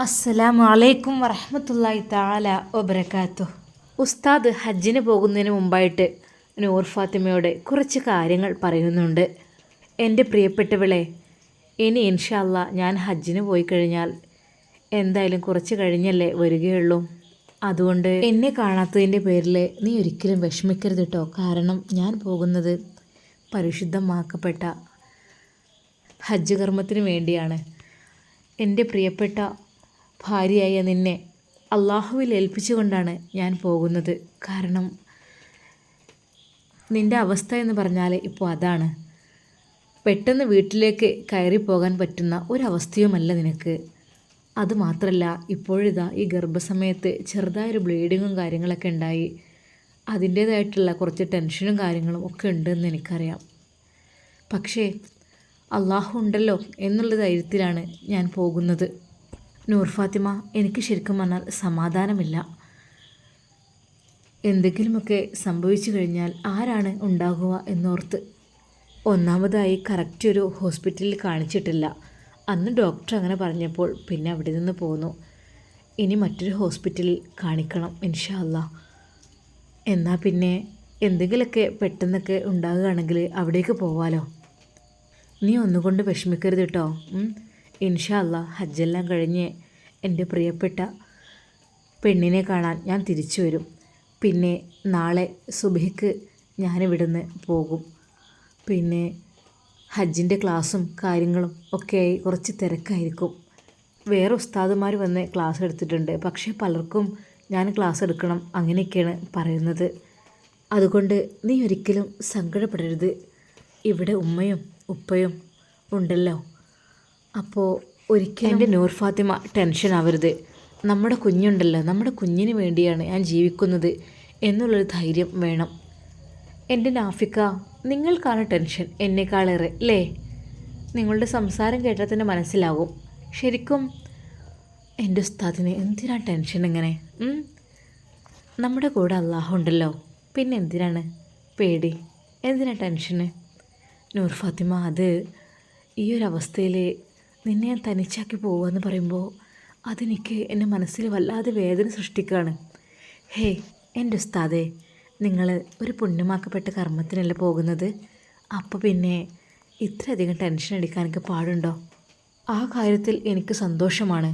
അസ്സലാമു അലൈക്കും വറഹമത്തല്ലായി താല ഒബരക്കാത്തു ഉസ്താദ് ഹജ്ജിന് പോകുന്നതിന് മുമ്പായിട്ട് നൂർ ഫാത്തിമയോട് കുറച്ച് കാര്യങ്ങൾ പറയുന്നുണ്ട്. എന്റെ പ്രിയപ്പെട്ടവളെ ഇനി ഇൻഷല്ല ഞാൻ ഹജ്ജിന് പോയി കഴിഞ്ഞാൽ എന്തായാലും കുറച്ച് കഴിഞ്ഞല്ലേ വരികയുള്ളൂ. അതുകൊണ്ട് എന്നെ കാണാത്തതിന്റെ പേരിൽ നീ ഒരിക്കലും വിഷമിക്കരുത് കേട്ടോ കാരണം ഞാൻ പോകുന്നത് പരിശുദ്ധമാക്കപ്പെട്ട ഹജ്ജ് കർമ്മത്തിന് വേണ്ടിയാണ്. എന്റെ പ്രിയപ്പെട്ട ഭാര്യയായ നിന്നെ അള്ളാഹുവിൽ ഏൽപ്പിച്ചുകൊണ്ടാണ് ഞാൻ പോകുന്നത്. കാരണം നിന്റെ അവസ്ഥ എന്ന് പറഞ്ഞാൽ ഇപ്പോൾ അതാണ്. പെട്ടെന്ന് വീട്ടിലേക്ക് കയറി പോകാൻ പറ്റുന്ന ഒരവസ്ഥയുമല്ല നിനക്ക്. അതുമാത്രമല്ല ഇപ്പോഴിതാ ഈ ഗർഭസമയത്ത് ചെറുതായൊരു ബ്ലീഡിങ്ങും കാര്യങ്ങളൊക്കെ ഉണ്ടായി. അതിന്റേതായിട്ടുള്ള കുറച്ച് ടെൻഷനും കാര്യങ്ങളും ഒക്കെ ഉണ്ടെന്ന് എനിക്കറിയാം. പക്ഷേ അള്ളാഹു ഉണ്ടല്ലോ എന്നുള്ള ധൈര്യത്തിലാണ് ഞാൻ പോകുന്നത്. നൂർ ഫാത്തിമ എനിക്ക് ശരിക്കും പറഞ്ഞാൽ സമാധാനമില്ല. എന്തെങ്കിലുമൊക്കെ സംഭവിച്ചു കഴിഞ്ഞാൽ ആരാണ് ഉണ്ടാകുക എന്നോർത്ത് ഒന്നാമതായി കറക്റ്റ് ഒരു ഹോസ്പിറ്റലിൽ കാണിച്ചിട്ടില്ല. അന്ന് ഡോക്ടർ അങ്ങനെ പറഞ്ഞപ്പോൾ പിന്നെ അവിടെ നിന്ന് പോന്നു. ഇനി മറ്റൊരു ഹോസ്പിറ്റലിൽ കാണിക്കണം ഇൻഷാല്ല എന്നാൽ പിന്നെ എന്തെങ്കിലുമൊക്കെ പെട്ടെന്നൊക്കെ ഉണ്ടാകുകയാണെങ്കിൽ അവിടേക്ക് പോവാലോ. നീ ഒന്നുകൊണ്ട് വിഷമിക്കരുത് കേട്ടോ ഇൻഷാ അല്ലാ ഹജ്ജെല്ലാം കഴിഞ്ഞ് എന്റെ പ്രിയപ്പെട്ട പെണ്ണിനെ കാണാൻ ഞാൻ തിരിച്ചു വരും. പിന്നെ നാളെ സുബഹിക്ക് ഞാനിവിടുന്ന് പോകും. പിന്നെ ഹജ്ജിന്റെ ക്ലാസ്സും കാര്യങ്ങളും ഒക്കെയായി കുറച്ച് തിരക്കായിരിക്കും. വേറെ ഉസ്താദുമാർ വന്ന് ക്ലാസ് എടുത്തിട്ടുണ്ട്. പക്ഷേ പലർക്കും ഞാൻ ക്ലാസ് എടുക്കണം അങ്ങനെയൊക്കെയാണ് പറയുന്നത്. അതുകൊണ്ട് നീ ഒരിക്കലും സങ്കടപ്പെടരുത്. ഇവിടെ ഉമ്മയും ഉപ്പയും ഉണ്ടല്ലോ. അപ്പോൾ ഒരിക്കലും എന്റെ നൂർ ഫാത്തിമ ടെൻഷൻ ആവരുത്. നമ്മുടെ കുഞ്ഞുണ്ടല്ലോ നമ്മുടെ കുഞ്ഞിന് വേണ്ടിയാണ് ഞാൻ ജീവിക്കുന്നത് എന്നുള്ളൊരു ധൈര്യം വേണം. എന്റെ നാഫിക്ക നിങ്ങൾക്കാണ് ടെൻഷൻ എന്നെക്കാളേറെ അല്ലേ? നിങ്ങളുടെ സംസാരം കേട്ടാൽ തന്നെ മനസ്സിലാകും. ശരിക്കും എന്റെ ഉസ്താദിന് എന്തിനാണ് ടെൻഷൻ ഇങ്ങനെ? നമ്മുടെ കൂടെ അള്ളാഹു ഉണ്ടല്ലോ പിന്നെ എന്തിനാണ് പേടി? എന്തിനാണ് ടെൻഷന്? നൂർ ഫാത്തിമ അത് ഈ ഒരു അവസ്ഥയിൽ നിന്നെ ഞാൻ തനിച്ചാക്കി പോവുകയെന്ന് പറയുമ്പോൾ അതെനിക്ക് എന്റെ മനസ്സിൽ വല്ലാതെ വേദന സൃഷ്ടിക്കുകയാണ് ഹേ എന്റെ ഉസ്താദേ നിങ്ങൾ ഒരു പുണ്യമാക്കപ്പെട്ട കർമ്മത്തിനല്ല പോകുന്നത്? അപ്പോൾ പിന്നെ ഇത്രയധികം ടെൻഷൻ അടിക്കാൻ എനിക്ക് പാടുണ്ടോ? ആ കാര്യത്തിൽ എനിക്ക് സന്തോഷമാണ്.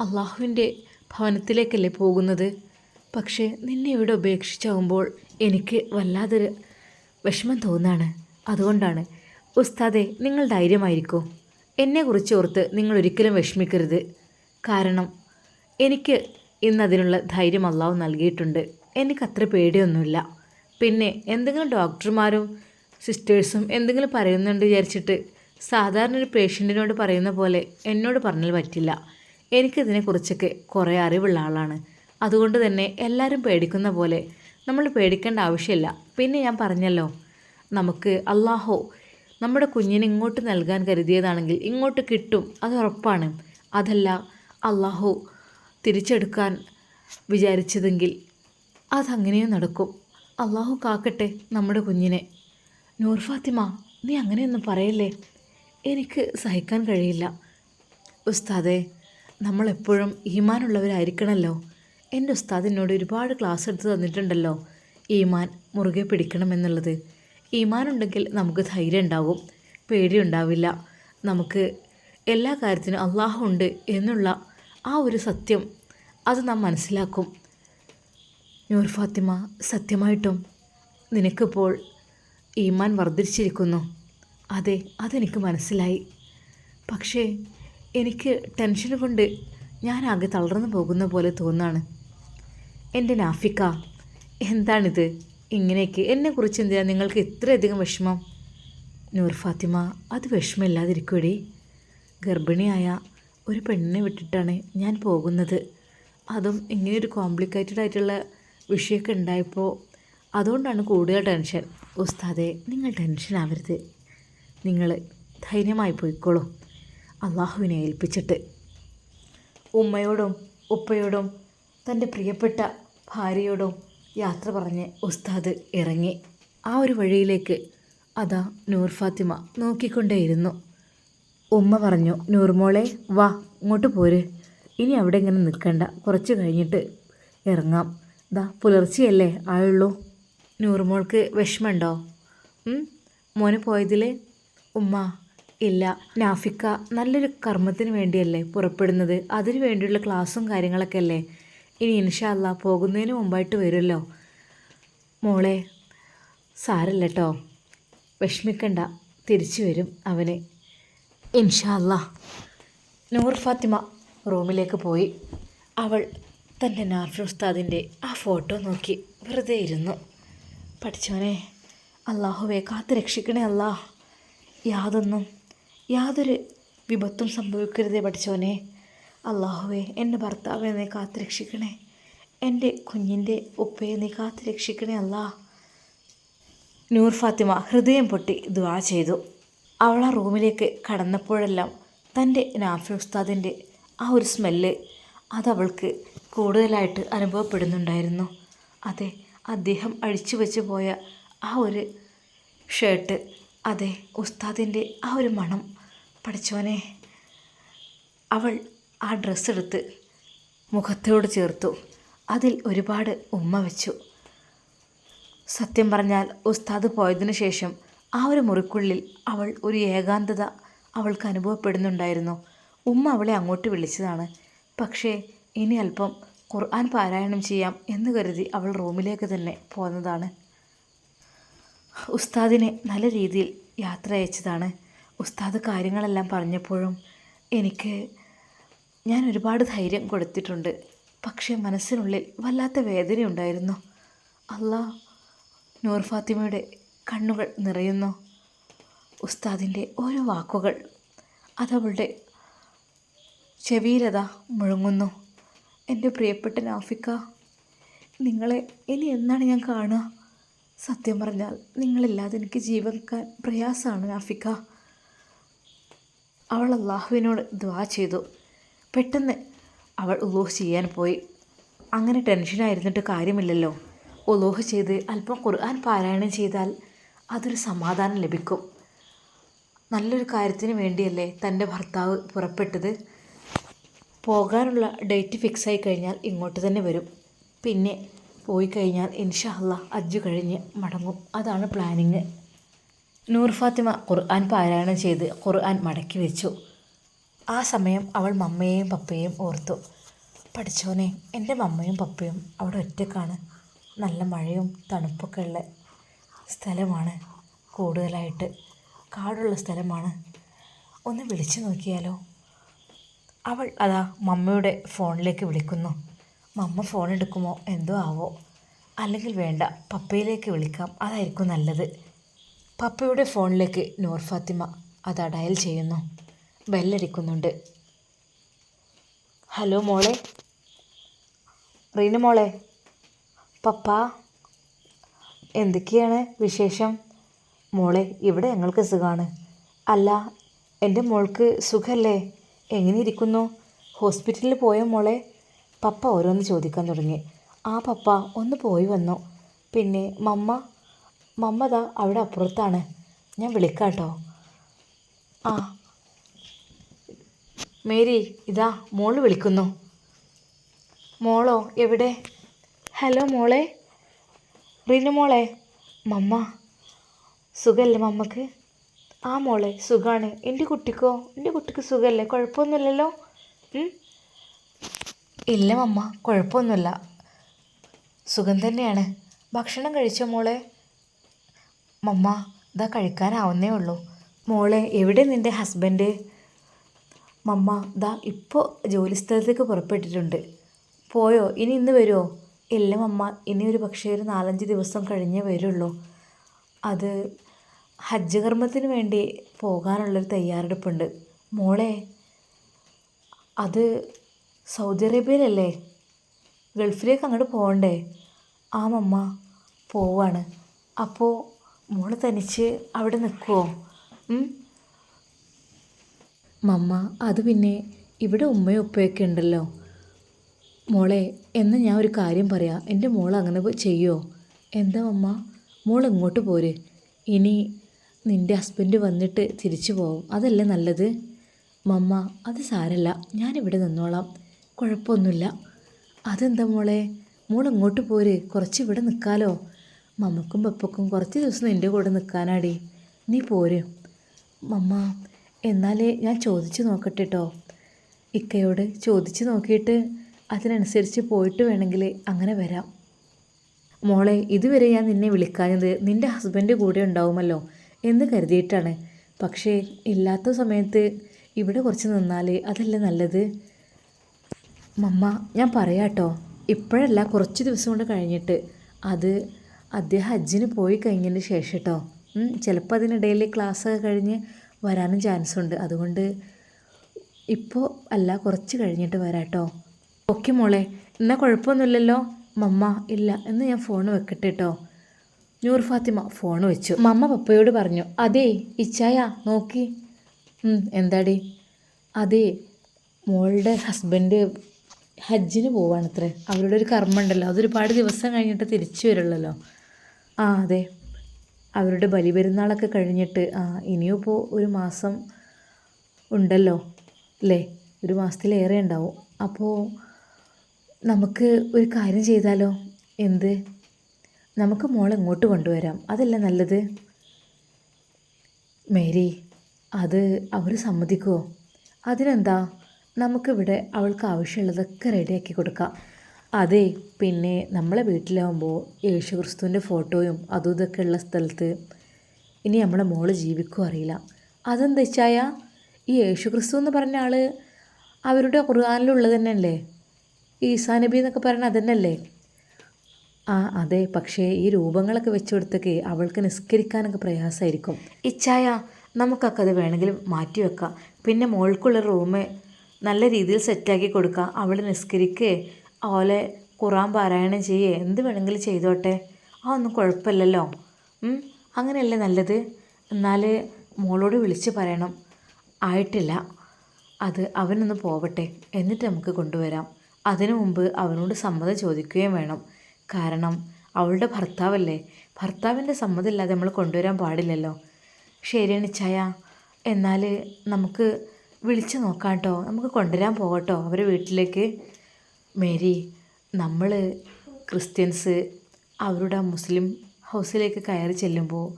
അള്ളാഹുവിന്റെ ഭവനത്തിലേക്കല്ലേ പോകുന്നത്? പക്ഷേ നിന്നെ ഇവിടെ ഉപേക്ഷിച്ചാവുമ്പോൾ എനിക്ക് വല്ലാതൊരു വിഷമം തോന്നാണ്. അതുകൊണ്ടാണ്. ഉസ്താദെ നിങ്ങൾ ധൈര്യമായിരിക്കോ. എന്നെക്കുറിച്ച് ഓർത്ത് നിങ്ങൾ ഒരിക്കലും വിഷമിക്കരുത്. കാരണം എനിക്ക് ഇന്ന് അതിനുള്ള ധൈര്യം അള്ളാഹു നൽകിയിട്ടുണ്ട്. എനിക്ക് അത്ര പേടിയൊന്നുമില്ല. പിന്നെ എന്തെങ്കിലും ഡോക്ടർമാരും സിസ്റ്റേഴ്സും എന്തെങ്കിലും പറയുന്നുണ്ട് വിചാരിച്ചിട്ട് സാധാരണ ഒരു പേഷ്യന്റിനോട് പറയുന്ന പോലെ എന്നോട് പറഞ്ഞാൽ പറ്റില്ല. എനിക്കിതിനെക്കുറിച്ചൊക്കെ കുറേ അറിവുള്ള ആളാണ്. അതുകൊണ്ട് തന്നെ എല്ലാവരും പേടിക്കുന്ന പോലെ നമ്മൾ പേടിക്കേണ്ട ആവശ്യമില്ല. പിന്നെ ഞാൻ പറഞ്ഞല്ലോ നമുക്ക് അള്ളാഹോ നമ്മുടെ കുഞ്ഞിന് ഇങ്ങോട്ട് നൽകാൻ കരുതിയതാണെങ്കിൽ ഇങ്ങോട്ട് കിട്ടും. അത് ഉറപ്പാണ്. അതല്ല അള്ളാഹു തിരിച്ചെടുക്കാൻ വിചാരിച്ചതെങ്കിൽ അതങ്ങനെയും നടക്കും. അള്ളാഹു കാക്കട്ടെ നമ്മുടെ കുഞ്ഞിനെ. നൂർ ഫാത്തിമ നീ അങ്ങനെയൊന്നും പറയല്ലേ? എനിക്ക് സഹിക്കാൻ കഴിയില്ല. ഉസ്താദെ നമ്മളെപ്പോഴും ഈമാനുള്ളവരായിരിക്കണമല്ലോ എന്റെ ഉസ്താദിനോട് ഒരുപാട് ക്ലാസ് എടുത്ത് തന്നിട്ടുണ്ടല്ലോ. ഈമാൻ മുറുകെ പിടിക്കണമെന്നുള്ളത്. ഈമാനുണ്ടെങ്കിൽ നമുക്ക് ധൈര്യം ഉണ്ടാവും പേടിയുണ്ടാവില്ല. നമുക്ക് എല്ലാ കാര്യത്തിനും അള്ളാഹു ഉണ്ട് എന്നുള്ള ആ ഒരു സത്യം അത് നാം മനസ്സിലാക്കും. നൂർ ഫാത്തിമ സത്യമായിട്ടും നിനക്കിപ്പോൾ ഈമാൻ വർദ്ധിച്ചിരിക്കുന്നു. അതെ അതെനിക്ക് മനസ്സിലായി. പക്ഷേ എനിക്ക് ടെൻഷൻ കൊണ്ട് ഞാൻ ആകെ തളർന്നു പോകുന്ന പോലെ തോന്നാണ്. എന്റെ നാഫിക്ക എന്താണിത്? ഇങ്ങനെയൊക്കെ. എന്നെക്കുറിച്ച് എന്തിനാ നിങ്ങൾക്ക് ഇത്രയധികം വിഷമം? നൂർ ഫാത്തിമ അത് വിഷമമില്ലാതിരിക്കൂടി ഗർഭിണിയായ ഒരു പെണ്ണിനെ വിട്ടിട്ടാണ് ഞാൻ പോകുന്നത്. അതും ഇങ്ങനെയൊരു കോംപ്ലിക്കേറ്റഡ് ആയിട്ടുള്ള വിഷയമൊക്കെ ഉണ്ടായപ്പോൾ അതുകൊണ്ടാണ് കൂടുതൽ ടെൻഷൻ. ഉസ്താദെ നിങ്ങൾ ടെൻഷൻ ആവരുത്. നിങ്ങൾ ധൈര്യമായി പോയിക്കോളൂ. അള്ളാഹുവിനെ ഏൽപ്പിച്ചിട്ട്. ഉമ്മയോടും ഉപ്പയോടും തന്റെ പ്രിയപ്പെട്ട ഭാര്യയോടും യാത്ര പറഞ്ഞ് ഉസ്താദ് ഇറങ്ങി. ആ ഒരു വഴിയിലേക്ക് അതാ നൂർ ഫാത്തിമ നോക്കിക്കൊണ്ടേയിരുന്നു. ഉമ്മ പറഞ്ഞു നൂർമോളെ വാ ഇങ്ങോട്ട് പോര്. ഇനി അവിടെ ഇങ്ങനെ നിൽക്കണ്ട. കുറച്ച് കഴിഞ്ഞിട്ട് ഇറങ്ങാം. ദാ പുലർച്ചെയല്ലേ ആയുള്ളൂ. നൂർമോൾക്ക് വിഷമമുണ്ടോ? മോന് പോയതിൽ ഉമ്മ ഇല്ല. നാഫിക്ക നല്ലൊരു കർമ്മത്തിന് വേണ്ടിയല്ലേ പുറപ്പെടുന്നത്. അതിനു വേണ്ടിയുള്ള ക്ലാസ്സും കാര്യങ്ങളൊക്കെ അല്ലേ? ഇനി ഇൻഷാല്ല പോകുന്നതിന് മുമ്പായിട്ട് വരുമല്ലോ. മോളെ സാരല്ല കേട്ടോ വിഷമിക്കണ്ട. തിരിച്ചു വരും അവന്. ഇൻഷാല്ല നൂർ ഫാത്തിമ റൂമിലേക്ക് പോയി. അവൾ തന്റെ നാഫി ഉസ്താദിന്റെ ആ ഫോട്ടോ നോക്കി വെറുതെ ഇരുന്നു. പഠിച്ചവനെ അള്ളാഹുവെ കാത്ത് രക്ഷിക്കണേ അല്ലാ. യാതൊന്നും യാതൊരു വിപത്തും സംഭവിക്കരുതേ പഠിച്ചവനെ. അള്ളാഹുവെ എന്റെ ഭർത്താവിനെ നീ കാത്തുരക്ഷിക്കണേ. എന്റെ കുഞ്ഞിന്റെ ഉപ്പയെ നീ കാത്തുരക്ഷിക്കണേ അല്ലാ. നൂർ ഫാത്തിമ ഹൃദയം പൊട്ടി ദുവാ ചെയ്തു. അവൾ ആ റൂമിലേക്ക് കടന്നപ്പോഴെല്ലാം തന്റെ നാഫി ഉസ്താദിന്റെ ആ ഒരു സ്മെല്ല് അതവൾക്ക് കൂടുതലായിട്ട് അനുഭവപ്പെടുന്നുണ്ടായിരുന്നു. അതെ അദ്ദേഹം അഴിച്ചു വെച്ച് പോയ ആ ഒരു ഷർട്ട് അതെ ഉസ്താദിന്റെ ആ ഒരു മണം. പഠിച്ചവനെ അവൾ ആ ഡ്രസ്സ് എടുത്ത് മുഖത്തോട് ചേർത്തു. അതിൽ ഒരുപാട് ഉമ്മ വെച്ചു. സത്യം പറഞ്ഞാൽ ഉസ്താദ് പോയതിനു ശേഷം ആ ഒരു മുറിക്കുള്ളിൽ അവൾ ഒരു ഏകാന്തത അവൾക്ക് അനുഭവപ്പെടുന്നുണ്ടായിരുന്നു. ഉമ്മ അവളെ അങ്ങോട്ട് വിളിച്ചതാണ്. പക്ഷേ ഇനി അല്പം ഖുർആൻ പാരായണം ചെയ്യാം എന്ന് കരുതി അവൾ റൂമിലേക്ക് തന്നെ പോന്നതാണ്. ഉസ്താദിനെ നല്ല രീതിയിൽ യാത്ര അയച്ചതാണ്. ഉസ്താദ് കാര്യങ്ങളെല്ലാം പറഞ്ഞപ്പോഴും എനിക്ക് ഞാൻ ഒരുപാട് ധൈര്യം കൊടുത്തിട്ടുണ്ട്. പക്ഷേ മനസ്സിനുള്ളിൽ വല്ലാത്ത വേദനയുണ്ടായിരുന്നു അല്ലാ നൂർ ഫാത്തിമയുടെ കണ്ണുകൾ നിറയുന്നു. ഉസ്താദിന്റെ ഓരോ വാക്കുകൾ അതവളുടെ ചെവിയിലതാ മുഴങ്ങുന്നു. എന്റെ പ്രിയപ്പെട്ട നാഫിക്ക നിങ്ങളെ ഇനി എന്നാണ് ഞാൻ കാണുക? സത്യം പറഞ്ഞാൽ നിങ്ങളില്ലാതെ എനിക്ക് ജീവിക്കാൻ പ്രയാസമാണ് നാഫിക്ക. അവൾ അള്ളാഹുവിനോട് ദ്വാ ചെയ്തു. പെട്ടെന്ന് അവൾ ഉലോഹ് ചെയ്യാൻ പോയി. അങ്ങനെ ടെൻഷനായിരുന്നിട്ട് കാര്യമില്ലല്ലോ. ഉലോഹ് ചെയ്ത് അല്പം ഖുർആൻ പാരായണം ചെയ്താൽ അതൊരു സമാധാനം ലഭിക്കും. നല്ലൊരു കാര്യത്തിന് വേണ്ടിയല്ലേ തന്റെ ഭർത്താവ് പുറപ്പെട്ടത്. പോകാനുള്ള ഡേറ്റ് ഫിക്സ് ആയി കഴിഞ്ഞാൽ ഇങ്ങോട്ട് തന്നെ വരും. പിന്നെ പോയി കഴിഞ്ഞാൽ ഇൻഷാല്ല അജ്ജ് കഴിഞ്ഞ് മടങ്ങും. അതാണ് പ്ലാനിങ്. നൂർ ഫാത്തിമ ഖുർആൻ പാരായണം ചെയ്ത് ഖുർആൻ മടക്കി വെച്ചു. ആ സമയം അവൾ മമ്മയെയും പപ്പയെയും ഓർത്തു. പഠിച്ചോനെ എന്റെ മമ്മയും പപ്പയും അവിടെ ഒറ്റക്കാണ്. നല്ല മഴയും തണുപ്പൊക്കെ ഉള്ള സ്ഥലമാണ് കൂടുതലായിട്ട്. കാടുള്ള സ്ഥലമാണ്. ഒന്ന് വിളിച്ചു നോക്കിയാലോ? അവൾ അതാ മമ്മയുടെ ഫോണിലേക്ക് വിളിക്കുന്നു. മമ്മ ഫോൺ എടുക്കുമോ? എന്തോ ആവോ? അല്ലെങ്കിൽ വേണ്ട പപ്പയിലേക്ക് വിളിക്കാം. അതായിരിക്കും നല്ലത്. പപ്പയുടെ ഫോണിലേക്ക് നൂർ ഫാത്തിമ അതാ ഡയൽ ചെയ്യുന്നു. ബെല്ലടിക്കുന്നുണ്ട്. ഹലോ മോളെ. റീനു മോളെ. പപ്പ എന്തൊക്കെയാണ് വിശേഷം? മോളെ ഇവിടെ ഞങ്ങൾക്ക് സുഖമാണ് അല്ല എന്റെ മോൾക്ക് സുഖമല്ലേ എങ്ങനെ ഇരിക്കുന്നു? ഹോസ്പിറ്റലിൽ പോയ മോളെ? പപ്പ ഓരോന്ന് ചോദിക്കാൻ തുടങ്ങി. ആ പപ്പ ഒന്ന് പോയി വന്നു. പിന്നെ മമ്മ മമ്മ ദാ അവിടെ അപ്പുറത്താണ്. ഞാൻ വിളിക്കാം കേട്ടോ ആ മേരി ഇതാ മോൾ വിളിക്കുന്നു. മോളോ എവിടെ? ഹലോ മോളെ. റിനു മോളെ മമ്മ. സുഖമല്ലേ മമ്മക്ക്? ആ മോളെ സുഖമാണ് എന്റെ കുട്ടിക്കോ? എന്റെ കുട്ടിക്ക് സുഖമല്ലേ കുഴപ്പമൊന്നുമില്ലല്ലോ? ഇല്ല മമ്മ കുഴപ്പമൊന്നുമില്ല. സുഖം തന്നെയാണ്. ഭക്ഷണം കഴിച്ചോ മോളെ? മമ്മ ഇതാ കഴിക്കാനാവുന്നേ ഉള്ളൂ. മോളെ എവിടെ നിന്റെ ഹസ്ബൻഡ് മമ്മ ദാ ഇപ്പോൾ ജോലി സ്ഥലത്തേക്ക് പുറപ്പെട്ടിട്ടുണ്ട്. പോയോ? ഇനി ഇന്ന് വരുമോ ഇല്ല മമ്മ ഇനി ഒരു പക്ഷേ ഒരു നാലഞ്ച് ദിവസം കഴിഞ്ഞേ വരുള്ളൂ. അത് ഹജ്ജ് കർമ്മത്തിന് വേണ്ടി പോകാനുള്ളൊരു തയ്യാറെടുപ്പുണ്ട്. മോളെ അത് സൗദി അറേബ്യയിലല്ലേ? ഗൾഫിലേക്ക് അങ്ങോട്ട് പോകണ്ടേ? ആ മമ്മ പോവാണ്. അപ്പോൾ മോൾ തനിച്ച് അവിടെ നിൽക്കുമോ മമ്മ അത് പിന്നെ ഇവിടെ ഉമ്മയും ഉപ്പയൊക്കെ ഉണ്ടല്ലോ. മോളെ എന്ന് ഞാൻ ഒരു കാര്യം പറയാം. എന്റെ മോൾ അങ്ങനെ ചെയ്യുമോ എന്താ മമ്മ? മോൾ ഇങ്ങോട്ട് പോര്? ഇനി നിന്റെ ഹസ്ബൻഡ് വന്നിട്ട് തിരിച്ചു പോവും. അതല്ലേ നല്ലത്? മമ്മ അത് സാരല്ല. ഞാനിവിടെ നിന്നോളാം. കുഴപ്പമൊന്നുമില്ല. അതെന്താ മോളെ? മോൾ ഇങ്ങോട്ട് പോര്? കുറച്ച് ഇവിടെ നിൽക്കാലോ. മമ്മക്കും പപ്പക്കും കുറച്ച് ദിവസം നിന്റെ കൂടെ നിൽക്കാനാടി. നീ പോര്. മമ്മ എന്നാലേ ഞാൻ ചോദിച്ചു നോക്കട്ടെ കേട്ടോ ഇക്കയോട് ചോദിച്ചു നോക്കിയിട്ട് അതിനനുസരിച്ച് പോയിട്ട് വേണമെങ്കിൽ അങ്ങനെ വരാം. മോളെ ഇതുവരെ ഞാൻ നിന്നെ വിളിക്കാഞ്ഞത് നിന്റെ ഹസ്ബൻഡ് കൂടെ ഉണ്ടാവുമല്ലോ എന്ന് കരുതിയിട്ടാണ്. പക്ഷേ ഇല്ലാത്ത സമയത്ത് ഇവിടെ കുറച്ച് നിന്നാൽ അതല്ലേ നല്ലത്? മമ്മ ഞാൻ പറയാട്ടോ. ഇപ്പോഴല്ല കുറച്ച് ദിവസം കൊണ്ട് കഴിഞ്ഞിട്ട്. അത് അദ്ദേഹം ഹജ്ജിന് പോയി കഴിഞ്ഞതിന് ശേഷം കേട്ടോ ചിലപ്പോൾ അതിനിടയിൽ ക്ലാസ്സൊക്കെ കഴിഞ്ഞ് വരാനും ചാൻസ് ഉണ്ട് അതുകൊണ്ട് ഇപ്പോൾ അല്ല കുറച്ച് കഴിഞ്ഞിട്ട് വരാട്ടോ. ഓക്കെ മോളെ എന്നാൽ കുഴപ്പമൊന്നുമില്ലല്ലോ? മമ്മ ഇല്ല എന്ന് ഞാൻ ഫോൺ വെക്കട്ടെ കേട്ടോ നൂർ ഫാത്തിമ ഫോൺ വെച്ചു. മമ്മ പപ്പയോട് പറഞ്ഞു അതേ ഇച്ചായ നോക്കി. എന്താടി? അതേ മോളുടെ ഹസ്ബൻഡ് ഹജ്ജിന് പോവാണത്രേ. അവരുടെ ഒരു കർമ്മ ഉണ്ടല്ലോ അതൊരുപാട് ദിവസം കഴിഞ്ഞിട്ട് തിരിച്ചു വരുള്ളല്ലോ. ആ അതെ. അവരുടെ ബലിപെരുന്നാളൊക്കെ കഴിഞ്ഞിട്ട് ആ ഇനിയും ഇപ്പോൾ ഒരു മാസം ഉണ്ടല്ലോ അല്ലേ? ഒരു മാസത്തിലേറെ ഉണ്ടാവും. അപ്പോൾ നമുക്ക് ഒരു കാര്യം ചെയ്താലോ? എന്ത്? നമുക്ക് മോളെ ഇങ്ങോട്ട് കൊണ്ടുവരാം. അതല്ലേ നല്ലത്? മേരി അത് അവർ സമ്മതിക്കുമോ അതിനെന്താ? നമുക്കിവിടെ അവൾക്ക് ആവശ്യമുള്ളതൊക്കെ റെഡിയാക്കി കൊടുക്കാം. അതെ പിന്നെ നമ്മളെ വീട്ടിലാവുമ്പോൾ യേശു ക്രിസ്തുവിന്റെ ഫോട്ടോയും അതും ഇതൊക്കെ ഉള്ള സ്ഥലത്ത് ഇനി നമ്മളെ മോൾ ജീവിക്കും അറിയില്ല. അതെന്താ വെച്ചാൽ ഈ യേശു ക്രിസ്തു എന്ന് പറഞ്ഞ ആൾ അവരുടെ ഖുർആാനിലുള്ളത് തന്നെയല്ലേ? ഈസാ നബി എന്നൊക്കെ പറയുന്നത് അതന്നെയല്ലേ? ആ അതെ പക്ഷേ ഈ രൂപങ്ങളൊക്കെ വെച്ച് കൊടുത്തൊക്കെ അവൾക്ക് നിസ്കരിക്കാനൊക്കെ പ്രയാസമായിരിക്കും. ഇച്ചായ നമുക്കൊക്കെ അത് വേണമെങ്കിൽ മാറ്റി വെക്കാം. പിന്നെ മോൾക്കുള്ള റൂം നല്ല രീതിയിൽ സെറ്റാക്കി കൊടുക്കാം. അവൾ നിസ്കരിക്കേ ഓലെ ഖുറാൻ പാരായണം ചെയ്യേ. എന്ത് വേണമെങ്കിലും ചെയ്തോട്ടെ. ആ ഒന്നും കുഴപ്പമില്ലല്ലോ. അങ്ങനെയല്ലേ നല്ലത്? എന്നാൽ മോളോട് വിളിച്ച് പറയണം. ആയിട്ടില്ല. അത് അവനൊന്ന് പോവട്ടെ. എന്നിട്ട് നമുക്ക് കൊണ്ടുവരാം. അതിനു മുമ്പ് അവനോട് സമ്മതം ചോദിക്കുകയും വേണം. കാരണം അവളുടെ ഭർത്താവല്ലേ? ഭർത്താവിന്റെ സമ്മതമില്ലാതെ നമ്മൾ കൊണ്ടുവരാൻ പാടില്ലല്ലോ. ശരിയാണ് ചായ എന്നാൽ നമുക്ക് വിളിച്ച് നോക്കാം കേട്ടോ. നമുക്ക് കൊണ്ടുവരാൻ പോകട്ടോ അവരെ വീട്ടിലേക്ക്. മേരി നമ്മൾ ക്രിസ്ത്യൻസ് അവരുടെ മുസ്ലിം ഹൗസിലേക്ക് കയറി ചെല്ലുമ്പോൾ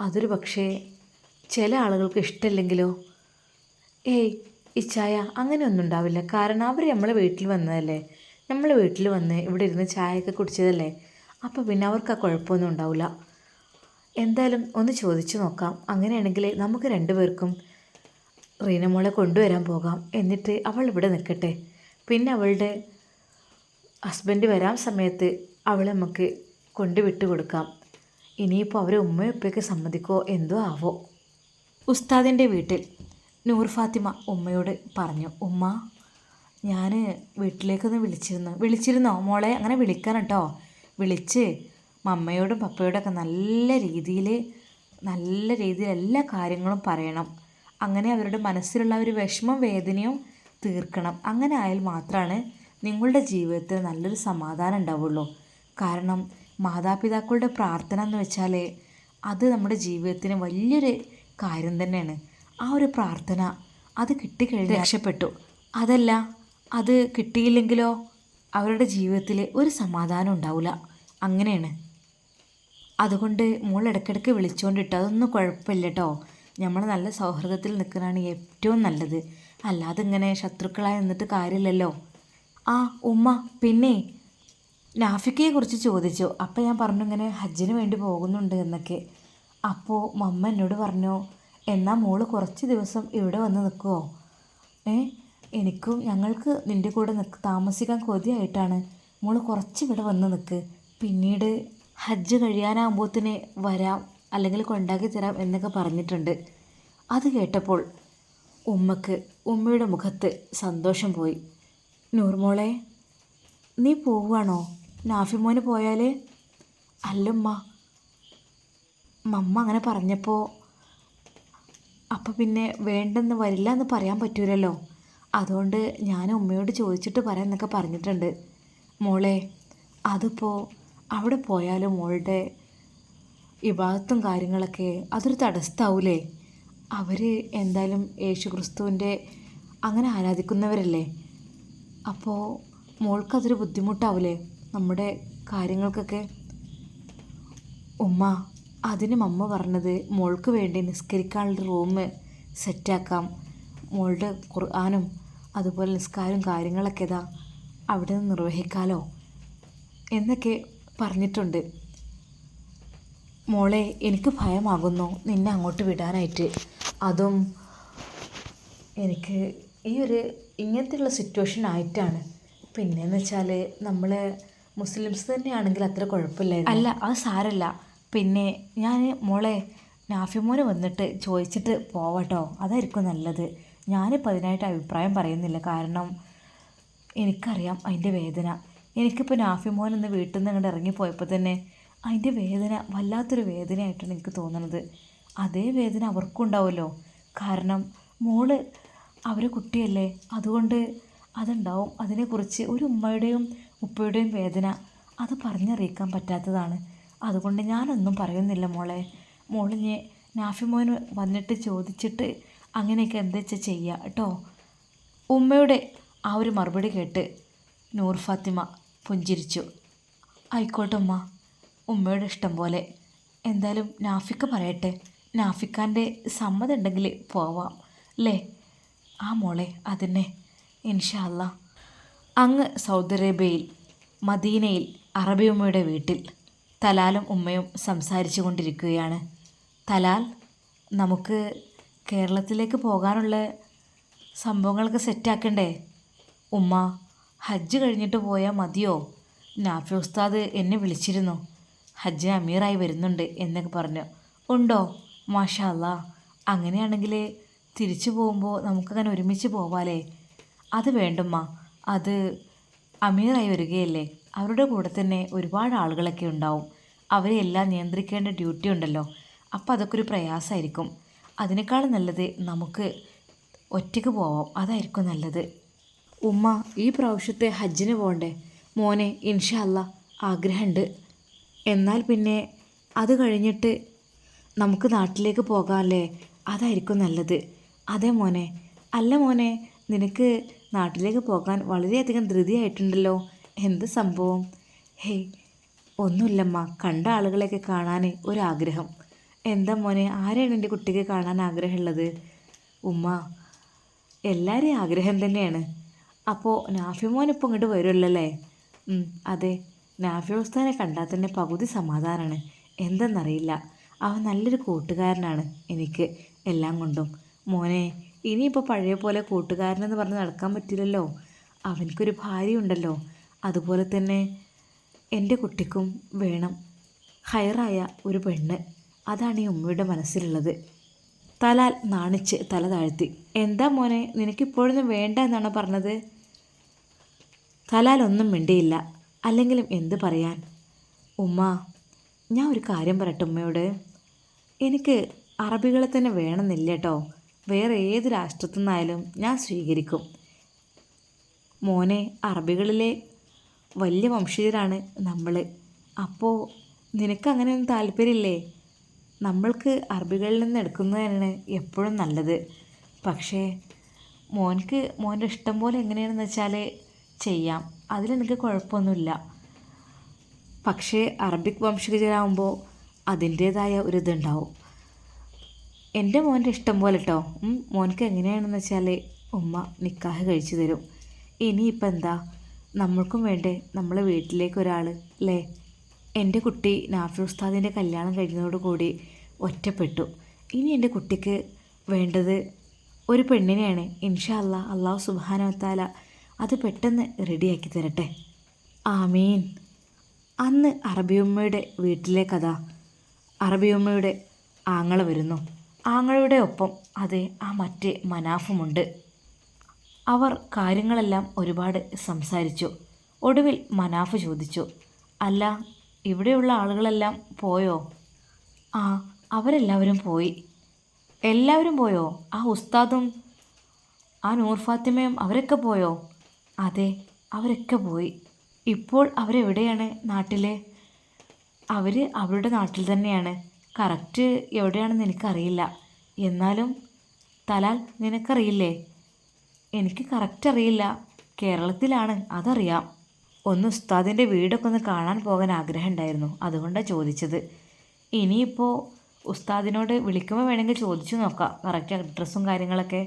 അതൊരു പക്ഷേ ചില ആളുകൾക്ക് ഇഷ്ടമില്ലെങ്കിലോ ഏയ് ഇച്ചായ അങ്ങനെയൊന്നും ഉണ്ടാവില്ല. കാരണം അവർ നമ്മളെ വീട്ടിൽ വന്നതല്ലേ? നമ്മളെ വീട്ടിൽ വന്ന് ഇവിടെ ഇരുന്ന് ചായയൊക്കെ കുടിച്ചതല്ലേ? അപ്പോൾ പിന്നെ അവർക്ക് ആ കുഴപ്പമൊന്നും ഉണ്ടാവില്ല. എന്തായാലും ഒന്ന് ചോദിച്ചു നോക്കാം. അങ്ങനെയാണെങ്കിൽ നമുക്ക് രണ്ടുപേർക്കും റീനമോളെ കൊണ്ടുവരാൻ പോകാം. എന്നിട്ട് അവൾ ഇവിടെ നിൽക്കട്ടെ. പിന്നെ അവളുടെ ഹസ്ബൻഡ് വരാൻ സമയത്ത് അവളെ നമുക്ക് കൊണ്ടുവിട്ട് കൊടുക്കാം. ഇനിയിപ്പോൾ അവരെ ഉമ്മയും ഉപ്പയൊക്കെ സമ്മതിക്കോ എന്തോ ആവോ? ഉസ്താദിന്റെ വീട്ടിൽ നൂർ ഫാത്തിമ ഉമ്മയോട് പറഞ്ഞു ഉമ്മ ഞാൻ വീട്ടിലേക്കൊന്ന് വിളിച്ചിരുന്നു. വിളിച്ചിരുന്നോ? മോളെ അങ്ങനെ വിളിക്കണം കേട്ടോ വിളിച്ച് മമ്മയോടും പപ്പയോടൊക്കെ നല്ല രീതിയിൽ നല്ല രീതിയിൽ എല്ലാ കാര്യങ്ങളും പറയണം. അങ്ങനെ അവരുടെ മനസ്സിലുള്ള ഒരു വിഷമം വേദനയും തീർക്കണം. അങ്ങനെ ആയാൽ മാത്രമാണ് നിങ്ങളുടെ ജീവിതത്തിൽ നല്ലൊരു സമാധാനം ഉണ്ടാവുള്ളൂ. കാരണം മാതാപിതാക്കളുടെ പ്രാർത്ഥന എന്ന് വെച്ചാൽ അത് നമ്മുടെ ജീവിതത്തിന് വലിയൊരു കാര്യം തന്നെയാണ്. ആ ഒരു പ്രാർത്ഥന അത് കിട്ടിക്കഴിഞ്ഞ് രക്ഷപ്പെട്ടു. അതല്ല അത് കിട്ടിയില്ലെങ്കിലോ അവരുടെ ജീവിതത്തിൽ ഒരു സമാധാനം ഉണ്ടാവില്ല അങ്ങനെയാണ്. അതുകൊണ്ട് മോൾ ഇടയ്ക്കിടയ്ക്ക് വിളിച്ചുകൊണ്ടിട്ട് അതൊന്നും കുഴപ്പമില്ല കേട്ടോ നമ്മൾ നല്ല സൗഹൃദത്തിൽ നിൽക്കുന്നതാണ് ഏറ്റവും നല്ലത്. അല്ലാതെ ഇങ്ങനെ ശത്രുക്കളായി നിന്നിട്ട് കാര്യമില്ലല്ലോ. ആ ഉമ്മ പിന്നെ. നാഫിക്കയെ കുറിച്ച് ചോദിച്ചു. അപ്പോൾ ഞാൻ പറഞ്ഞു ഇങ്ങനെ ഹജ്ജിന് വേണ്ടി പോകുന്നുണ്ട് എന്നൊക്കെ. അപ്പോൾ മമ്മ എന്നോട് പറഞ്ഞു എന്നാൽ മോൾ കുറച്ച് ദിവസം ഇവിടെ വന്ന് നിൽക്കുമോ ഏ എനിക്കും ഞങ്ങൾക്ക് നിന്റെ കൂടെ നിൽക്ക് താമസിക്കാൻ കൊതിയായിട്ടാണ്. മോൾ കുറച്ച് ഇവിടെ വന്ന് നിൽക്ക് പിന്നീട് ഹജ്ജ് കഴിയാനാകുമ്പോഴത്തേന് വരാം അല്ലെങ്കിൽ കൊണ്ടാക്കി തരാം എന്നൊക്കെ പറഞ്ഞിട്ടുണ്ട്. അത് കേട്ടപ്പോൾ ഉമ്മക്ക് ഉമ്മയുടെ മുഖത്ത് സന്തോഷം പോയി. നൂർമോളെ നീ പോവുകയാണോ? നാഫിമോന് പോയാൽ അല്ലമ്മ മമ്മ അങ്ങനെ പറഞ്ഞപ്പോൾ അപ്പം പിന്നെ വേണ്ടെന്ന് വരില്ല എന്ന് പറയാൻ പറ്റൂലല്ലോ. അതുകൊണ്ട് ഞാൻ ഉമ്മയോട് ചോദിച്ചിട്ട് പറയാമെന്നൊക്കെ പറഞ്ഞിട്ടുണ്ട്. മോളെ അതിപ്പോൾ അവിടെ പോയാലും മോളുടെ വിഭാഗത്തും കാര്യങ്ങളൊക്കെ അതൊരു തടസ്സമാവൂലേ അവർ എന്തായാലും യേശു ക്രിസ്തുവിന്റെ അങ്ങനെ ആരാധിക്കുന്നവരല്ലേ? അപ്പോൾ മോൾക്കതൊരു ബുദ്ധിമുട്ടാവില്ലേ നമ്മുടെ കാര്യങ്ങൾക്കൊക്കെ? ഉമ്മ അതിന് മമ്മ പറഞ്ഞത് മോൾക്ക് വേണ്ടി നിസ്കരിക്കാനുള്ള റൂം സെറ്റാക്കാം. മോളുടെ ഖുർആാനും അതുപോലെ നിസ്കാരവും കാര്യങ്ങളൊക്കെ ഇതാ അവിടെ നിന്ന് നിർവഹിക്കാലോ എന്നൊക്കെ പറഞ്ഞിട്ടുണ്ട്. മോളെ എനിക്ക് ഭയമാകുന്നു നിന്നെ അങ്ങോട്ട് വിടാനായിട്ട്. അതും എനിക്ക് ഈ ഒരു ഇങ്ങനത്തെയുള്ള സിറ്റുവേഷൻ ആയിട്ടാണ്. പിന്നെന്ന് വെച്ചാൽ നമ്മൾ മുസ്ലിംസ് തന്നെയാണെങ്കിൽ അത്ര കുഴപ്പമില്ല അല്ല അത് സാരല്ല. പിന്നെ ഞാൻ മോളെ നാഫിമോന് വന്നിട്ട് ചോദിച്ചിട്ട് പോവട്ടോ. അതായിരിക്കും നല്ലത്. ഞാനിപ്പോൾ അതിനായിട്ട് അഭിപ്രായം പറയുന്നില്ല. കാരണം എനിക്കറിയാം അതിന്റെ വേദന. എനിക്കിപ്പോൾ നാഫിമോൻ ഇന്ന് വീട്ടിൽ നിന്ന് അങ്ങോട്ട് ഇറങ്ങിപ്പോയപ്പോൾ തന്നെ അതിന്റെ വേദന വല്ലാത്തൊരു വേദനയായിട്ടാണ് എനിക്ക് തോന്നുന്നത് അതേ വേദന അവർക്കും ഉണ്ടാവുമല്ലോ. കാരണം മോൾ അവരെ കുട്ടിയല്ലേ? അതുകൊണ്ട് അതുണ്ടാവും. അതിനെക്കുറിച്ച് ഒരു ഉമ്മയുടെയും ഉപ്പയുടെയും വേദന അത് പറഞ്ഞറിയിക്കാൻ പറ്റാത്തതാണ്. അതുകൊണ്ട് ഞാനൊന്നും പറയുന്നില്ല മോളെ. മോളിഞ്ഞ് നാഫിമോന് വന്നിട്ട് ചോദിച്ചിട്ട് അങ്ങനെയൊക്കെ എന്താ ചെയ്യുക കേട്ടോ ഉമ്മയുടെ ആ ഒരു മറുപടി കേട്ട് നൂർ ഫാത്തിമ പുഞ്ചിരിച്ചു. ആയിക്കോട്ടെ ഉമ്മ. ഉമ്മയുടെ ഇഷ്ടം പോലെ. എന്തായാലും നാഫിക്ക് പറയട്ടെ. നാഫിക്കാന്റെ സമ്മതം ഉണ്ടെങ്കിൽ പോവാം. അല്ലേ ആ മോളെ അതന്നെ ഇൻഷാല്ല അങ്ങ് സൗദി അറേബ്യയിൽ മദീനയിൽ അറബി ഉമ്മയുടെ വീട്ടിൽ തലാലും ഉമ്മയും സംസാരിച്ചു കൊണ്ടിരിക്കുകയാണ് തലാൽ നമുക്ക് കേരളത്തിലേക്ക് പോകാനുള്ള സംഭവങ്ങളൊക്കെ സെറ്റാക്കണ്ടേ? ഉമ്മ ഹജ്ജ് കഴിഞ്ഞിട്ട് പോയാൽ മതിയോ? നാഫി ഉസ്താദ് എന്നെ വിളിച്ചിരുന്നു. ഹജ്ജിന് അമീറായി വരുന്നുണ്ട് എന്നൊക്കെ പറഞ്ഞു. ഉണ്ടോ? മാഷാ അങ്ങനെയാണെങ്കിൽ തിരിച്ചു പോകുമ്പോൾ നമുക്കങ്ങനെ ഒരുമിച്ച് പോവാലേ? അത് വേണ്ടുമ്മ. അത് അമീറായി വരികയല്ലേ? അവരുടെ കൂടെ തന്നെ ഒരുപാട് ആളുകളൊക്കെ ഉണ്ടാവും. അവരെ എല്ലാം നിയന്ത്രിക്കേണ്ട ഡ്യൂട്ടി ഉണ്ടല്ലോ. അപ്പോൾ അതൊക്കെ ഒരു പ്രയാസമായിരിക്കും അതിനേക്കാൾ നല്ലത് നമുക്ക് ഒറ്റയ്ക്ക് പോവാം. അതായിരിക്കും നല്ലത്. ഉമ്മ ഈ പ്രാവശ്യത്തെ ഹജ്ജിന് പോകണ്ടേ? മോനെ ഇൻഷല്ല ആഗ്രഹമുണ്ട് എന്നാൽ പിന്നെ അത് കഴിഞ്ഞിട്ട് നമുക്ക് നാട്ടിലേക്ക് പോകാമല്ലേ അതായിരിക്കും നല്ലത്. അതെ മോനെ. അല്ല മോനെ നിനക്ക് നാട്ടിലേക്ക് പോകാൻ വളരെയധികം ധൃതിയായിട്ടുണ്ടല്ലോ. എന്ത് സംഭവം? ഹേയ് ഒന്നുമില്ലമ്മ. കണ്ട ആളുകളെയൊക്കെ കാണാൻ ഒരാഗ്രഹം. എന്താ മോനെ ആരെയാണ് എന്റെ കുട്ടിക്ക് കാണാൻ ആഗ്രഹമുള്ളത്? ഉമ്മ എല്ലാവരെയും ആഗ്രഹം തന്നെയാണ്. അപ്പോൾ നാഫി മോൻ ഇപ്പോൾ ഇങ്ങോട്ട് വരുമല്ലേ അതെ. നാഫി ഉസ്താനെ കണ്ടാൽ തന്നെ പകുതി സമാധാനമാണ് എന്തെന്നറിയില്ല. അവൻ നല്ലൊരു കൂട്ടുകാരനാണ് എനിക്ക് എല്ലാം കൊണ്ടും. മോനെ ഇനിയിപ്പോൾ പഴയ പോലെ കൂട്ടുകാരനെന്ന് പറഞ്ഞ് നടക്കാൻ പറ്റില്ലല്ലോ. അവനക്കൊരു ഭാര്യയുണ്ടല്ലോ. അതുപോലെ തന്നെ എന്റെ കുട്ടിക്കും വേണം. ഹയറായ ഒരു പെണ്ണ്. അതാണ് ഈ ഉമ്മയുടെ മനസ്സിലുള്ളത്. തലാൽ നാണിച്ച് തല താഴ്ത്തി. എന്താ മോനെ നിനക്കിപ്പോഴൊന്നും വേണ്ട എന്നാണ് പറഞ്ഞത്? തലാൽ ഒന്നും മിണ്ടിയില്ല. അല്ലെങ്കിലും എന്ത് പറയാൻ? ഉമ്മ ഞാൻ ഒരു കാര്യം പറയട്ടെ ഉമ്മയോട്. എനിക്ക് അറബികളെ തന്നെ വേണമെന്നില്ല കേട്ടോ. വേറെ ഏത് രാഷ്ട്രത്തു നിന്നായാലും ഞാൻ സ്വീകരിക്കും. മോനെ അറബികളിലെ വലിയ വംശജരാണ് നമ്മൾ അപ്പോൾ നിനക്കങ്ങനെയൊന്നും താല്പര്യമില്ലേ? നമ്മൾക്ക് അറബികളിൽ നിന്ന് എടുക്കുന്നതാണ് എപ്പോഴും നല്ലത്. പക്ഷേ മോൻക്ക് മോന്റെ ഇഷ്ടം പോലെ എങ്ങനെയാണെന്ന് വെച്ചാൽ ചെയ്യാം. അതിലെനിക്ക് കുഴപ്പമൊന്നുമില്ല. പക്ഷേ അറബിക് വംശജരാകുമ്പോൾ അതിന്റേതായ ഒരു ഇതുണ്ടാവും. എന്റെ മോന്റെ ഇഷ്ടം പോലെ കേട്ടോ മോൻക്ക് എങ്ങനെയാണെന്ന് വെച്ചാൽ ഉമ്മ നിക്കാഹ് കഴിച്ചു തരും. ഇനിയിപ്പോൾ എന്താ? നമ്മൾക്കും വേണ്ടേ നമ്മളെ വീട്ടിലേക്ക് ഒരാൾ അല്ലേ എന്റെ കുട്ടി നാഫി ഉസ്താദിന്റെ കല്യാണം കഴിഞ്ഞതോടുകൂടി ഒറ്റപ്പെട്ടു. ഇനി എന്റെ കുട്ടിക്ക് വേണ്ടത് ഒരു പെണ്ണിനെയാണ്. ഇൻഷാ അല്ലാ അള്ളാഹു സുബാനവത്താല അത് പെട്ടെന്ന് റെഡിയാക്കി തരട്ടെ. ആമീൻ. അന്ന് അറബിയമ്മയുടെ വീട്ടിലെ കഥ അറബിയമ്മയുടെ ആങ്ങള വരുന്നു. ആങ്ങളയുടെ ഒപ്പം അതെ ആ മറ്റേ മനാഫുമുണ്ട്. അവർ കാര്യങ്ങളെല്ലാം ഒരുപാട് സംസാരിച്ചു. ഒടുവിൽ മനാഫ് ചോദിച്ചു അല്ല ഇവിടെയുള്ള ആളുകളെല്ലാം പോയോ? ആ അവരെല്ലാവരും പോയി. എല്ലാവരും പോയോ? ആ ഉസ്താദും ആ നൂർ ഫാത്തിമയും അവരൊക്കെ പോയോ? അതെ അവരൊക്കെ പോയി. ഇപ്പോൾ അവരെവിടെയാണ് നാട്ടിലെ? അവർ അവരുടെ നാട്ടിൽ തന്നെയാണ്. കറക്റ്റ് എവിടെയാണെന്ന് എനിക്കറിയില്ല. എന്നാലും തലാൽ നിനക്കറിയില്ലേ? എനിക്ക് കറക്റ്റ് അറിയില്ല. കേരളത്തിലാണ് അതറിയാം. ഒന്ന് ഉസ്താദിന്റെ വീടൊക്കെ ഒന്ന് കാണാൻ പോകാൻ ആഗ്രഹം ഉണ്ടായിരുന്നു. അതുകൊണ്ടാണ് ചോദിച്ചത്. ഇനിയിപ്പോൾ ഉസ്താദിനോട് വിളിക്കുമ്പോൾ വേണമെങ്കിൽ ചോദിച്ചു നോക്കാം. കറക്റ്റ് അഡ്രസ്സും കാര്യങ്ങളൊക്കെ.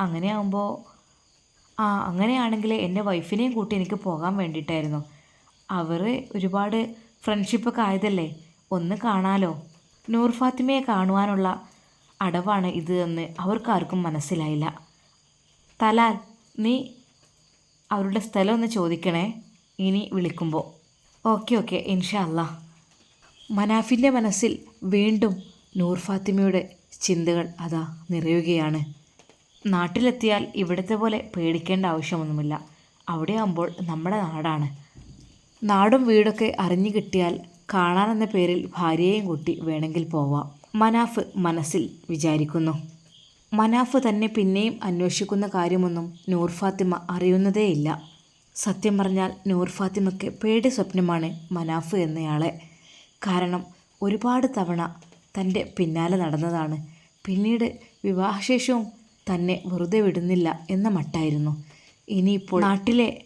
അങ്ങനെയാകുമ്പോൾ ആ അങ്ങനെയാണെങ്കിൽ എന്റെ വൈഫിനെയും കൂട്ടി എനിക്ക് പോകാൻ വേണ്ടിയിട്ടായിരുന്നു. അവർ ഒരുപാട് ഫ്രണ്ട്ഷിപ്പൊക്കെ ആയതല്ലേ? ഒന്ന് കാണാലോ? നൂർ ഫാത്തിമയെ കാണുവാനുള്ള അടവാണ് ഇത് എന്ന് അവർക്കാർക്കും മനസ്സിലായില്ല. തലാൽ നീ അവരുടെ സ്ഥലം ഒന്ന് ചോദിക്കണേ. ഇനി വിളിക്കുമ്പോൾ ഓക്കെ ഓക്കെ ഇൻഷാ അല്ല മനാഫിന്റെ മനസ്സിൽ വീണ്ടും നൂർ ഫാത്തിമയുടെ ചിന്തകൾ അതാ നിറയുകയാണ്. നാട്ടിലെത്തിയാൽ ഇവിടുത്തെ പോലെ പേടിക്കേണ്ട ആവശ്യമൊന്നുമില്ല. അവിടെ ആകുമ്പോൾ നമ്മുടെ നാടാണ്. നാടും വീടൊക്കെ അറിഞ്ഞു കിട്ടിയാൽ കാണാനെന്ന പേരിൽ ഭാര്യയെയും കൂട്ടി വേണമെങ്കിൽ പോവാം. മനാഫ് മനസ്സിൽ വിചാരിക്കുന്നു. മനാഫ് തന്നെ പിന്നെയും അന്വേഷിക്കുന്ന കാര്യമൊന്നും നൂർ ഫാത്തിമ അറിയുന്നതേയില്ല. സത്യം പറഞ്ഞാൽ നൂർ ഫാത്തിമയ്ക്ക് പേടി സ്വപ്നമാണ് മനാഫ് എന്നയാളെ. കാരണം ഒരുപാട് തവണ തന്റെ പിന്നാലെ നടന്നതാണ്. പിന്നീട് വിവാഹശേഷവും തന്നെ വെറുതെ വിടുന്നില്ല എന്ന മട്ടായിരുന്നു. ഇനിയിപ്പോൾ നാട്ടിലെ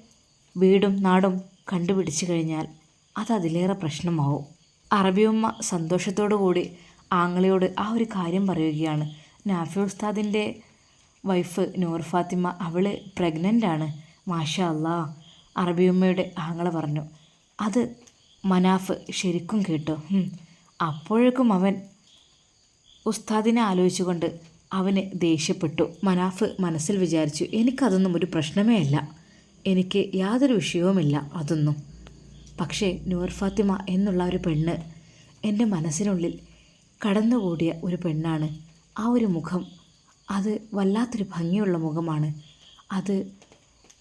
വീടും നാടും കണ്ടുപിടിച്ചു കഴിഞ്ഞാൽ അത് അതിലേറെ പ്രശ്നമാവും അറബിയമ്മ സന്തോഷത്തോടു കൂടി ആങ്ങളയോട് ആ ഒരു കാര്യം പറയുകയാണ്. നാഫി ഉസ്താദിന്റെ വൈഫ് നൂർ ഫാത്തിമ അവൾ പ്രഗ്നന്റ് ആണ്. മാഷാ അല്ലാ അറബിയമ്മയുടെ ആങ്ങള പറഞ്ഞു. അത് മനാഫ് ശരിക്കും കേട്ടു. അപ്പോഴേക്കും അവൻ ഉസ്താദിനെ ആലോചിച്ചുകൊണ്ട് അവന് ദേഷ്യപ്പെട്ടു. മനാഫ് മനസ്സിൽ വിചാരിച്ചു എനിക്കതൊന്നും ഒരു പ്രശ്നമേ അല്ല. എനിക്ക് യാതൊരു വിഷയവുമില്ല അതൊന്നും. പക്ഷേ നൂർ ഫാത്തിമ എന്നുള്ള ഒരു പെണ്ണ് എന്റെ മനസ്സിനുള്ളിൽ കടന്നുകൂടിയ ഒരു പെണ്ണാണ്. ആ ഒരു മുഖം അത് വല്ലാത്തൊരു ഭംഗിയുള്ള മുഖമാണ്. അത്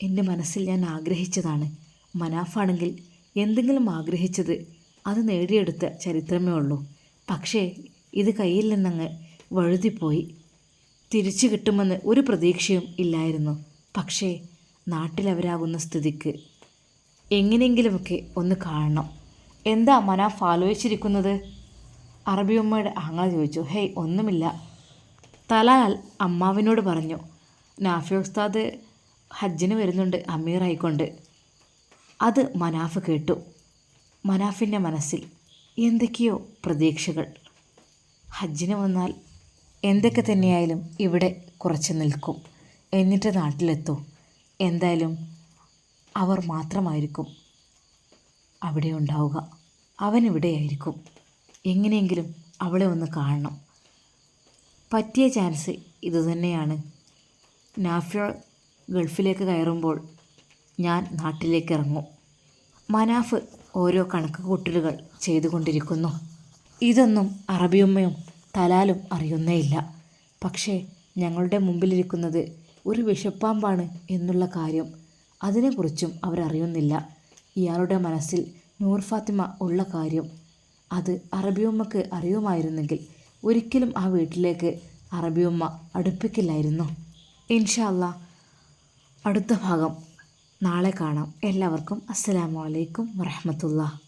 എന്റെ മനസ്സിൽ ഞാൻ ആഗ്രഹിച്ചതാണ്. മനാഫാണെങ്കിൽ എന്തെങ്കിലും ആഗ്രഹിച്ചത് അത് നേടിയെടുത്ത ചരിത്രമേ ഉള്ളൂ. പക്ഷേ ഇത് കയ്യിൽ നിന്നങ്ങ് വഴുതിപ്പോയി. തിരിച്ചു കിട്ടുമെന്ന് ഒരു പ്രതീക്ഷയും ഇല്ലായിരുന്നു. പക്ഷേ നാട്ടിലവരാകുന്ന സ്ഥിതിക്ക് എങ്ങനെയെങ്കിലുമൊക്കെ ഒന്ന് കാണണം. എന്താ മനാഫ് ആലോചിച്ചിരിക്കുന്നത് അറബിയമ്മയുടെ ആങ്ങള ചോദിച്ചു. ഹേയ് ഒന്നുമില്ല. തലാൽ അമ്മാവിനോട് പറഞ്ഞു. നാഫി ഉസ്താദ് ഹജ്ജിന് വരുന്നുണ്ട് അമീറായിക്കൊണ്ട്. അത് മനാഫ് കേട്ടു. മനാഫിന്റെ മനസ്സിൽ എന്തൊക്കെയോ പ്രതീക്ഷകൾ. ഹജ്ജിന് വന്നാൽ എന്തൊക്കെ തന്നെയായാലും ഇവിടെ കുറച്ച് നിൽക്കും. എന്നിട്ട് നാട്ടിലെത്തും. എന്തായാലും അവർ മാത്രമായിരിക്കും അവിടെ ഉണ്ടാവുക. അവൻ ഇവിടെയായിരിക്കും. എങ്ങനെയെങ്കിലും അവളെ ഒന്ന് കാണണം. പറ്റിയ ചാൻസ് ഇതുതന്നെയാണ് നാഫ്യ ഗൾഫിലേക്ക് കയറുമ്പോൾ ഞാൻ നാട്ടിലേക്ക് ഇറങ്ങും. മനാഫ് ഓരോ കണക്ക് കൂട്ടലുകൾ ചെയ്തുകൊണ്ടിരിക്കുന്നു. ഇതൊന്നും അറബിയമ്മയും തലാലും അറിയുന്നേയില്ല. പക്ഷേ ഞങ്ങളുടെ മുമ്പിലിരിക്കുന്നത് ഒരു വിഷപ്പാമ്പാണ് എന്നുള്ള കാര്യം അതിനെക്കുറിച്ചും അവരറിയുന്നില്ല. ഇയാളുടെ മനസ്സിൽ നൂർ ഫാത്തിമ ഉള്ള കാര്യം അത് അറബിയമ്മക്ക് അറിയുമായിരുന്നെങ്കിൽ ഒരിക്കലും ആ വീട്ടിലേക്ക് അറബിയമ്മ അടുപ്പിക്കില്ലായിരുന്നു. ഇൻഷാ അല്ലാ അടുത്ത ഭാഗം നാളെ കാണാം. എല്ലാവർക്കും അസ്സലാമു അലൈക്കും വറഹമത്തുള്ള